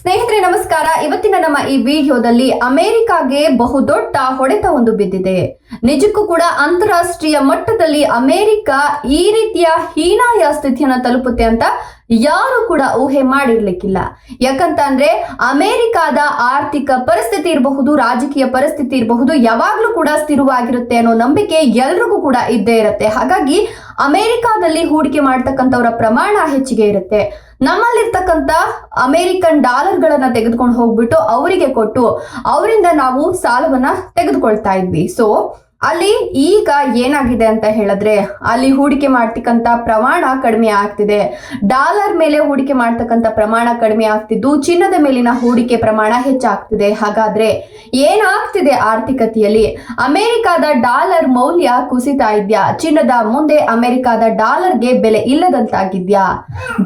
ಸ್ನೇಹಿತರೆ, ನಮಸ್ಕಾರ. ಇವತ್ತಿನ ನಮ್ಮ ಈ ವಿಡಿಯೋದಲ್ಲಿ ಅಮೆರಿಕಾಗೆ ಬಹುದೊಡ್ಡ ಹೊಡೆತ ಒಂದು ಬಿದ್ದಿದೆ. ನಿಜಕ್ಕೂ ಕೂಡ ಅಂತಾರಾಷ್ಟ್ರೀಯ ಮಟ್ಟದಲ್ಲಿ ಅಮೆರಿಕ ಈ ರೀತಿಯ ಹೀನಾಯ ಸ್ಥಿತಿಯನ್ನ ತಲುಪುತ್ತೆ ಅಂತ ಯಾರು ಕೂಡ ಊಹೆ ಮಾಡಿರ್ಲಿಕ್ಕಿಲ್ಲ. ಯಾಕಂತ ಅಂದ್ರೆ ಅಮೆರಿಕಾದ ಆರ್ಥಿಕ ಪರಿಸ್ಥಿತಿ ಇರಬಹುದು, ರಾಜಕೀಯ ಪರಿಸ್ಥಿತಿ ಇರಬಹುದು ಯಾವಾಗ್ಲೂ ಕೂಡ ಸ್ಥಿರವಾಗಿರುತ್ತೆ ಅನ್ನೋ ನಂಬಿಕೆ ಎಲ್ರಿಗೂ ಕೂಡ ಇದ್ದೇ ಇರುತ್ತೆ. ಹಾಗಾಗಿ ಅಮೆರಿಕಾದಲ್ಲಿ ಹೂಡಿಕೆ ಮಾಡ್ತಕ್ಕಂಥವರ ಪ್ರಮಾಣ ಹೆಚ್ಚಿಗೆ ಇರುತ್ತೆ. ನಮ್ಮಲ್ಲಿರ್ತಕ್ಕಂಥ ಅಮೆರಿಕನ್ ಡಾಲರ್ಗಳನ್ನ ತೆಗೆದುಕೊಂಡು ಹೋಗ್ಬಿಟ್ಟು ಅವರಿಗೆ ಕೊಟ್ಟು ಅವರಿಂದ ನಾವು ಸಾಲವನ್ನ ತೆಗೆದುಕೊಳ್ತಾ ಇದ್ವಿ. ಸೊ ಅಲ್ಲಿ ಈಗ ಏನಾಗಿದೆ ಅಂತ ಹೇಳಿದ್ರೆ ಅಲ್ಲಿ ಹೂಡಿಕೆ ಮಾಡ್ತಕ್ಕಂಥ ಪ್ರಮಾಣ ಕಡಿಮೆ ಆಗ್ತಿದೆ. ಡಾಲರ್ ಮೇಲೆ ಹೂಡಿಕೆ ಮಾಡ್ತಕ್ಕಂಥ ಪ್ರಮಾಣ ಕಡಿಮೆ ಆಗ್ತಿದ್ದು, ಚಿನ್ನದ ಮೇಲಿನ ಹೂಡಿಕೆ ಪ್ರಮಾಣ ಹೆಚ್ಚಾಗ್ತಿದೆ. ಹಾಗಾದ್ರೆ ಏನಾಗ್ತಿದೆ ಆರ್ಥಿಕತೆಯಲ್ಲಿ? ಅಮೆರಿಕದ ಡಾಲರ್ ಮೌಲ್ಯ ಕುಸಿತಾ ಇದ್ಯಾ? ಚಿನ್ನದ ಮುಂದೆ ಅಮೆರಿಕದ ಡಾಲರ್ಗೆ ಬೆಲೆ ಇಲ್ಲದಂತಾಗಿದ್ಯಾ?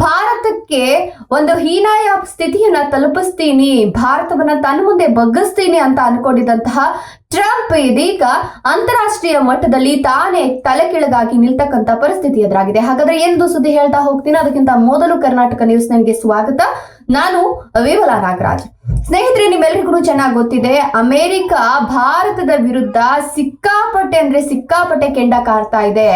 ಭಾರತಕ್ಕೆ ಒಂದು ಹೀನಾಯ ಸ್ಥಿತಿಯನ್ನ ತಲುಪಿಸ್ತೀನಿ, ಭಾರತವನ್ನ ತನ್ನ ಮುಂದೆ ಬಗ್ಗಿಸ್ತೀನಿ ಅಂತ ಅನ್ಕೊಂಡಿದ್ದಂತಹ ಟ್ರಂಪ್ ಇದೀಗ ಅಂತಾರಾಷ್ಟ್ರೀಯ ಮಟ್ಟದಲ್ಲಿ ತಾನೇ ತಲೆಕೆಳಗಾಗಿ ನಿಲ್ತಕ್ಕಂತ ಪರಿಸ್ಥಿತಿ ಎದುರಾಗಿದೆ. ಹಾಗಾದ್ರೆ ಎಂದು ಸುದ್ದಿ ಹೇಳ್ತಾ ಹೋಗ್ತೀನಿ. ಅದಕ್ಕಿಂತ ಮೊದಲು ಕರ್ನಾಟಕ ನ್ಯೂಸ್ ನನಗೆ ಸ್ವಾಗತ. ನಾನು ವಿಮಲಾ ನಾಗರಾಜ್. ಸ್ನೇಹಿತರೆ, ನಿಮ್ಮೆಲ್ರಿಗೂ ಚೆನ್ನಾಗಿ ಗೊತ್ತಿದೆ, ಅಮೆರಿಕ ಭಾರತದ ವಿರುದ್ಧ ಸಿಕ್ಕಾಪಟ್ಟೆ ಅಂದ್ರೆ ಸಿಕ್ಕಾಪಟ್ಟೆ ಕೆಂಡ ಕಾರ್ತಾ ಇದೆ.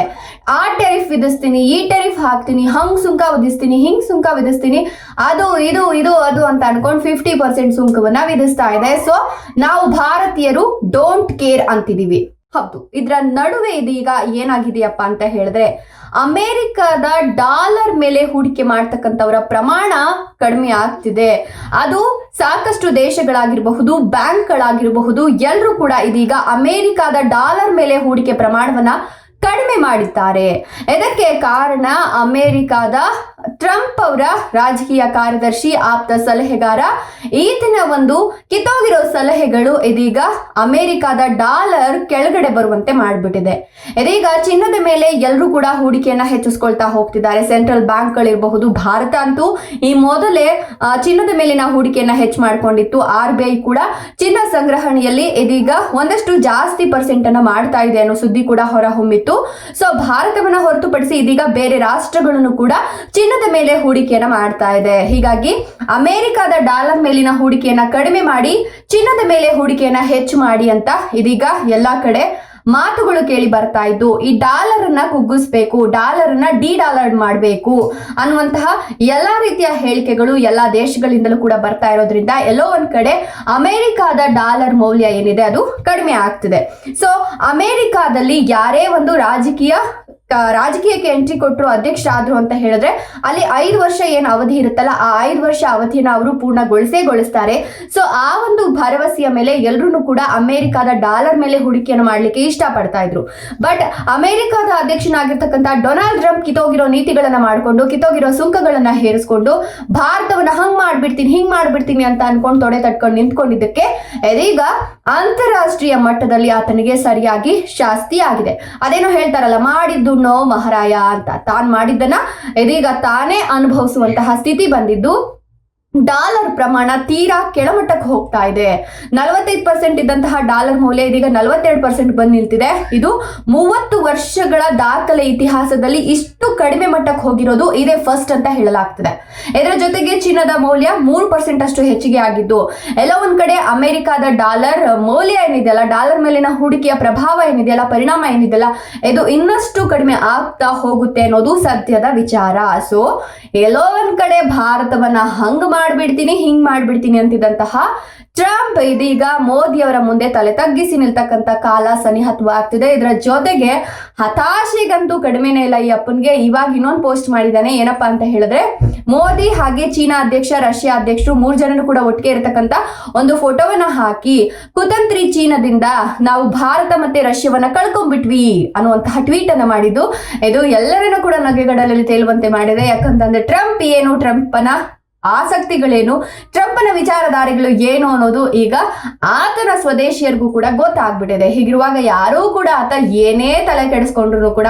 ಆ ಟೆರಿಫ್ ವಿಧಿಸ್ತೀನಿ, ಈ ಟೆರಿಫ್ ಹಾಕ್ತೀನಿ, ಹಂಗ್ ಸುಂಕ ವಿಧಿಸ್ತೀನಿ, ಹಿಂಗ್ ಸುಂಕ ವಿಧಿಸ್ತೀನಿ, ಅದು, ಇದು ಇದು, ಅದು ಅಂತ ಅನ್ಕೊಂಡು ಫಿಫ್ಟಿ ಪರ್ಸೆಂಟ್ ಸುಂಕವನ್ನ ವಿಧಿಸ್ತಾ ಇದೆ. ಸೊ ನಾವು ಭಾರತೀಯರು ಡೋಂಟ್ ಕೇರ್ ಅಂತಿದೀವಿ. ಹೌದು. ಇದರ ನಡುವೆ ಇದೀಗ ಏನಾಗಿದೆಯಪ್ಪ ಅಂತ ಹೇಳಿದ್ರೆ, ಅಮೆರಿಕದ ಡಾಲರ್ ಮೇಲೆ ಹೂಡಿಕೆ ಮಾಡ್ತಕ್ಕಂಥವರ ಪ್ರಮಾಣ ಕಡಿಮೆ ಆಗ್ತಿದೆ. ಅದು ಸಾಕಷ್ಟು ದೇಶಗಳಾಗಿರಬಹುದು, ಬ್ಯಾಂಕ್ಗಳಾಗಿರಬಹುದು ಎಲ್ಲರೂ ಕೂಡ ಇದೀಗ ಅಮೆರಿಕದ ಡಾಲರ್ ಮೇಲೆ ಹೂಡಿಕೆ ಪ್ರಮಾಣವನ್ನ ಕಡಿಮೆ ಮಾಡಿದ್ದಾರೆ. ಇದಕ್ಕೆ ಕಾರಣ ಅಮೆರಿಕದ ಟ್ರಂಪ್ ಅವರ ರಾಜಕೀಯ ಕಾರ್ಯದರ್ಶಿ ಆಪ್ತ ಸಲಹೆಗಾರ. ಈತನ ಒಂದು ಕಿತ್ತೋಗಿರೋ ಸಲಹೆಗಳು ಇದೀಗ ಅಮೆರಿಕದ ಡಾಲರ್ ಕೆಳಗಡೆ ಬರುವಂತೆ ಮಾಡಿಬಿಟ್ಟಿದೆ. ಇದೀಗ ಚಿನ್ನದ ಮೇಲೆ ಎಲ್ಲರೂ ಕೂಡ ಹೂಡಿಕೆಯನ್ನ ಹೆಚ್ಚಿಸ್ಕೊಳ್ತಾ ಹೋಗ್ತಿದ್ದಾರೆ. ಸೆಂಟ್ರಲ್ ಬ್ಯಾಂಕ್ಗಳಿರಬಹುದು ಭಾರತ ಅಂತೂ ಈ ಮೊದಲೇ ಚಿನ್ನದ ಮೇಲಿನ ಹೂಡಿಕೆಯನ್ನ ಹೆಚ್ಚು ಮಾಡಿಕೊಂಡಿತ್ತು. ಆರ್ ಬಿ ಐ ಕೂಡ ಚಿನ್ನ ಸಂಗ್ರಹಣೆಯಲ್ಲಿ ಇದೀಗ ಒಂದಷ್ಟು ಜಾಸ್ತಿ ಪರ್ಸೆಂಟ್ ಅನ್ನ ಮಾಡ್ತಾ ಇದೆ ಅನ್ನೋ ಸುದ್ದಿ ಕೂಡ ಹೊರಹೊಮ್ಮಿತ್ತು. ಸೊ ಭಾರತವನ್ನ ಹೊರತುಪಡಿಸಿ ಇದೀಗ ಬೇರೆ ರಾಷ್ಟ್ರಗಳನ್ನು ಕೂಡ ಚಿನ್ನದ ಮೇಲೆ ಹೂಡಿಕೆಯನ್ನ ಮಾಡ್ತಾ ಇದೆ. ಹೀಗಾಗಿ ಅಮೆರಿಕದ ಡಾಲರ್ ಮೇಲಿನ ಹೂಡಿಕೆಯನ್ನ ಕಡಿಮೆ ಮಾಡಿ ಚಿನ್ನದ ಮೇಲೆ ಹೂಡಿಕೆಯನ್ನ ಹೆಚ್ಚು ಮಾಡಿ ಅಂತ ಇದೀಗ ಎಲ್ಲಾ ಕಡೆ ಮಾತುಗಳು ಕೇಳಿ ಬರ್ತಾ ಇದ್ದು, ಈ ಡಾಲರ್ ಅನ್ನ ಕುಗ್ಗಿಸ್ಬೇಕು ಡಾಲರ್ ಅನ್ನ ಡಿ ಡಾಲರ್ ಮಾಡಬೇಕು ಅನ್ನುವಂತಹ ಎಲ್ಲಾ ರೀತಿಯ ಹೇಳಿಕೆಗಳು ಎಲ್ಲಾ ದೇಶಗಳಿಂದಲೂ ಕೂಡ ಬರ್ತಾ ಇರೋದ್ರಿಂದ ಎಲ್ಲೋ ಒಂದ್ ಕಡೆ ಅಮೆರಿಕಾದ ಡಾಲರ್ ಮೌಲ್ಯ ಏನಿದೆ ಅದು ಕಡಿಮೆ ಆಗ್ತಿದೆ. ಸೊ ಅಮೆರಿಕಾದಲ್ಲಿ ಯಾರೇ ಒಂದು ರಾಜಕೀಯ ರಾಜಕೀಯಕ್ಕೆ ಎಂಟ್ರಿ ಕೊಟ್ಟರು ಅಧ್ಯಕ್ಷರಾದ್ರು ಅಂತ ಹೇಳಿದ್ರೆ ಅಲ್ಲಿ ಐದು ವರ್ಷ ಏನ್ ಅವಧಿ ಇರುತ್ತಲ್ಲ, ಆ ಐದು ವರ್ಷ ಅವಧಿನ ಅವರು ಪೂರ್ಣಗೊಳಿಸೇ ಗೊಳಿಸ್ತಾರೆ ಸೊ ಆ ಒಂದು ಭರವಸೆಯ ಮೇಲೆ ಎಲ್ಲರೂ ಕೂಡ ಅಮೆರಿಕದ ಡಾಲರ್ ಮೇಲೆ ಹೂಡಿಕೆಯನ್ನು ಮಾಡ್ಲಿಕ್ಕೆ ಇಷ್ಟಪಡ್ತಾ ಇದ್ರು. ಬಟ್ ಅಮೆರಿಕದ ಅಧ್ಯಕ್ಷನಾಗಿರ್ತಕ್ಕಂಥ ಡೊನಾಲ್ಡ್ ಟ್ರಂಪ್ ಕಿತ್ತೋಗಿರೋ ನೀತಿಗಳನ್ನ ಮಾಡಿಕೊಂಡು, ಕಿತ್ತೋಗಿರೋ ಸುಂಕಗಳನ್ನ ಹೇರಿಸ್ಕೊಂಡು, ಭಾರತವನ್ನ ಹಂಗ್ ಮಾಡ್ಬಿಡ್ತೀನಿ, ಹಿಂಗ್ ಮಾಡ್ಬಿಡ್ತೀನಿ ಅಂತ ಅನ್ಕೊಂಡು ತೊಡೆ ತಟ್ಕೊಂಡು ನಿಂತ್ಕೊಂಡಿದ್ದಕ್ಕೆ ಇದೀಗ ಅಂತಾರಾಷ್ಟ್ರೀಯ ಮಟ್ಟದಲ್ಲಿ ಆತನಿಗೆ ಸರಿಯಾಗಿ ಶಾಸ್ತಿ ಆಗಿದೆ. ಅದೇನೋ ಹೇಳ್ತಾರಲ್ಲ, ಮಾಡಿದ್ದು ನೋ ಮಹಾರಾಯ ಅಂತ ತಾನ್ ಮಾಡಿದ್ದನ್ನ ಇದೀಗ ತಾನೇ ಅನುಭವಿಸುವಂತಹ ಸ್ಥಿತಿ ಬಂದಿದ್ದು. ಡಾಲರ್ ಪ್ರಮಾಣ ತೀರಾ ಕೆಳಮಟ್ಟಕ್ಕೆ ಹೋಗ್ತಾ ಇದೆ. ನಲವತ್ತೈದು ಪರ್ಸೆಂಟ್ ಇದ್ದಂತಹ ಡಾಲರ್ ಮೌಲ್ಯ ಇದೀಗ ನಲವತ್ತೆರಡು ಪರ್ಸೆಂಟ್ ಬಂದು ನಿಲ್ತಿದೆ. ಇದು ಮೂವತ್ತು ವರ್ಷಗಳ ದಾಖಲೆ ಇತಿಹಾಸದಲ್ಲಿ ಇಷ್ಟು ಕಡಿಮೆ ಮಟ್ಟಕ್ಕೆ ಹೋಗಿರೋದು ಇದೇ ಫಸ್ಟ್ ಅಂತ ಹೇಳಲಾಗ್ತದೆ. ಇದರ ಜೊತೆಗೆ ಚೀನಾದ ಮೌಲ್ಯ ಮೂರು ಪರ್ಸೆಂಟ್ ಅಷ್ಟು ಹೆಚ್ಚಿಗೆ ಆಗಿದ್ದು, ಎಲ್ಲ ಒಂದ್ ಕಡೆ ಅಮೆರಿಕಾದ ಡಾಲರ್ ಮೌಲ್ಯ ಏನಿದೆಯಲ್ಲ ಡಾಲರ್ ಮೇಲಿನ ಹೂಡಿಕೆಯ ಪ್ರಭಾವ ಏನಿದೆಯಲ್ಲ ಪರಿಣಾಮ ಏನಿದೆಯಲ್ಲ ಇದು ಇನ್ನಷ್ಟು ಕಡಿಮೆ ಆಗ್ತಾ ಹೋಗುತ್ತೆ ಅನ್ನೋದು ಸದ್ಯದ ವಿಚಾರ. ಸೊ ಎಲ್ಲೋ ಒಂದ್ ಕಡೆ ಭಾರತವನ್ನ ಹಂಗ್ ಮಾಡ್ಬಿಡ್ತೀನಿ, ಹಿಂಗ್ ಮಾಡ್ಬಿಡ್ತೀನಿ ಅಂತಿದ್ದಂತಹ ಟ್ರಂಪ್ ಇದೀಗ ಮೋದಿ ಅವರ ಮುಂದೆ ತಲೆ ತಗ್ಗಿಸಿ ನಿಲ್ತಕ್ಕಂತ ಕಾಲ ಸನಿಹತ್ವ ಆಗ್ತಿದೆ. ಇದರ ಜೊತೆಗೆ ಹತಾಶೆಗಂತೂ ಕಡಿಮೆನೇ ಇಲ್ಲ ಈ ಅಪ್ಪನ್ಗೆ. ಇವಾಗ ಇನ್ನೊಂದು ಪೋಸ್ಟ್ ಮಾಡಿದ್ದಾನೆ, ಏನಪ್ಪಾ ಅಂತ ಹೇಳಿದ್ರೆ, ಮೋದಿ ಹಾಗೆ ಚೀನಾ ಅಧ್ಯಕ್ಷ, ರಷ್ಯಾ ಅಧ್ಯಕ್ಷರು ಮೂರ್ ಜನರು ಕೂಡ ಒಟ್ಟಿಗೆ ಇರತಕ್ಕಂತ ಒಂದು ಫೋಟೋವನ್ನ ಹಾಕಿ, ಕುತಂತ್ರಿ ಚೀನಾದಿಂದ ನಾವು ಭಾರತ ಮತ್ತೆ ರಷ್ಯಾವನ್ನ ಕಳ್ಕೊಂಡ್ಬಿಟ್ವಿ ಅನ್ನುವಂತಹ ಟ್ವೀಟ್ ಅನ್ನ ಮಾಡಿದ್ದು. ಇದು ಎಲ್ಲರನ್ನೂ ಕೂಡ ನಗೆಗಡಲಲ್ಲಿ ತೇಲುವಂತೆ ಮಾಡಿದೆ. ಯಾಕಂತಂದ್ರೆ ಟ್ರಂಪ್ ಏನು ಟ್ರಂಪನ ಆಸಕ್ತಿಗಳೇನು? ಟ್ರಂಪ್ನ ವಿಚಾರಧಾರೆಗಳು ಏನು ಅನ್ನೋದು ಈಗ ಆತನ ಸ್ವದೇಶಿಯರಿಗೂ ಕೂಡ ಗೊತ್ತಾಗ್ಬಿಟ್ಟಿದೆ. ಹೀಗಿರುವಾಗ ಯಾರೂ ಕೂಡ ಆತ ಏನೇ ತಲೆ ಕೆಡಿಸ್ಕೊಂಡ್ರು ಕೂಡ,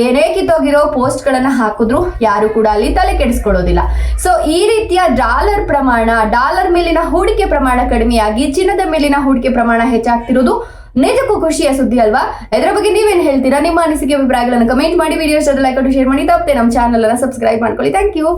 ಏನೇ ಕಿತ್ತೋಗಿರೋ ಪೋಸ್ಟ್ಗಳನ್ನ ಹಾಕಿದ್ರು ಯಾರು ಕೂಡ ಅಲ್ಲಿ ತಲೆ ಕೆಡಿಸ್ಕೊಳ್ಳೋದಿಲ್ಲ. ಸೊ ಈ ರೀತಿಯ ಡಾಲರ್ ಪ್ರಮಾಣ, ಡಾಲರ್ ಮೇಲಿನ ಹೂಡಿಕೆ ಪ್ರಮಾಣ ಕಡಿಮೆಯಾಗಿ, ಚಿನ್ನದ ಮೇಲಿನ ಹೂಡಿಕೆ ಪ್ರಮಾಣ ಹೆಚ್ಚಾಗ್ತಿರೋದು ನಿಜಕ್ಕೂ ಖುಷಿಯ ಸುದ್ದಿ ಅಲ್ವಾ? ಇದರ ಬಗ್ಗೆ ನೀವೇನು ಹೇಳ್ತೀರಾ? ನಿಮ್ಮ ಅನಿಸಿಕೆ, ಅಭಿಪ್ರಾಯಗಳನ್ನು ಕಮೆಂಟ್ ಮಾಡಿ ವಿಡಿಯೋಸ್ ಲೈಕ್ ಕೊಟ್ಟು ಶೇರ್ ಮಾಡಿ. ತಪ್ಪದೆ ನಮ್ಮ ಚಾನಲ್ ಅನ್ನು ಸಬ್ಸ್ಕ್ರೈಬ್ ಮಾಡ್ಕೊಳ್ಳಿ. Thank you